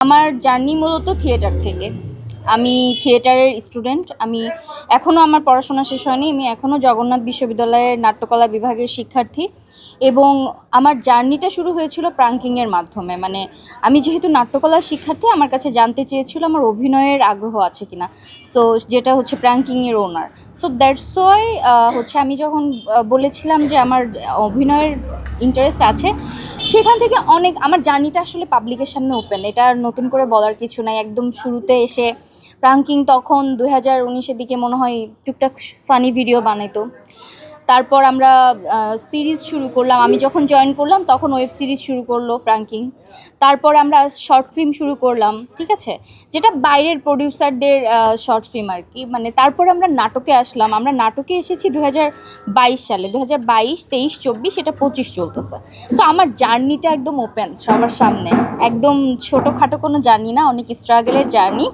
আমার জার্নি মূলত থিয়েটার থেকে। আমি থিয়েটারের স্টুডেন্ট। আমি এখনও আমার পড়াশোনা শেষ হয়নি। আমি এখনও জগন্নাথ বিশ্ববিদ্যালয়ের নাট্যকলা বিভাগের শিক্ষার্থী এবং আমার জার্নিটা শুরু হয়েছিল প্রাঙ্কিংয়ের মাধ্যমে। মানে আমি যেহেতু নাট্যকলার শিক্ষার্থী, আমার কাছে জানতে চেয়েছিল আমার অভিনয়ের আগ্রহ আছে কিনা। সো যেটা হচ্ছে প্রাঙ্কিংয়ের ওনার সো দ্যাটস ওয়াই হচ্ছে আমি যখন বলেছিলাম যে আমার অভিনয়ের ইন্টারেস্ট আছে সেখান থেকে অনেক, আমার জার্নিটা আসলে পাবলিকের সামনে ওপেন এটা আর নতুন করে বলার কিছু নাই। একদম শুরুতে এসে প্রাঙ্কিং তখন দু হাজার উনিশের দিকে মনে হয় টুকটাক ফানি ভিডিও বানাইতো। তারপর আমরা সিরিজ শুরু করলাম। আমি যখন জয়েন করলাম, তখন ওয়েব সিরিজ শুরু করল প্রাঙ্কিং। তারপর আমরা শর্ট ফিল্ম শুরু করলাম, ঠিক আছে? যেটা বাইরের প্রডিউসারদের শর্ট ফিল্ম আর কি। মানে তারপর আমরা নাটকে আসলাম। আমরা নাটকে এসেছি দু সালে। দু হাজার বাইশ, তেইশ, চব্বিশ, এটা পঁচিশ চলতেছে। সো আমার জার্নিটা একদম ওপেন সবার সামনে। একদম ছোটোখাটো কোনো জার্নি না, অনেক স্ট্রাগলের জার্নি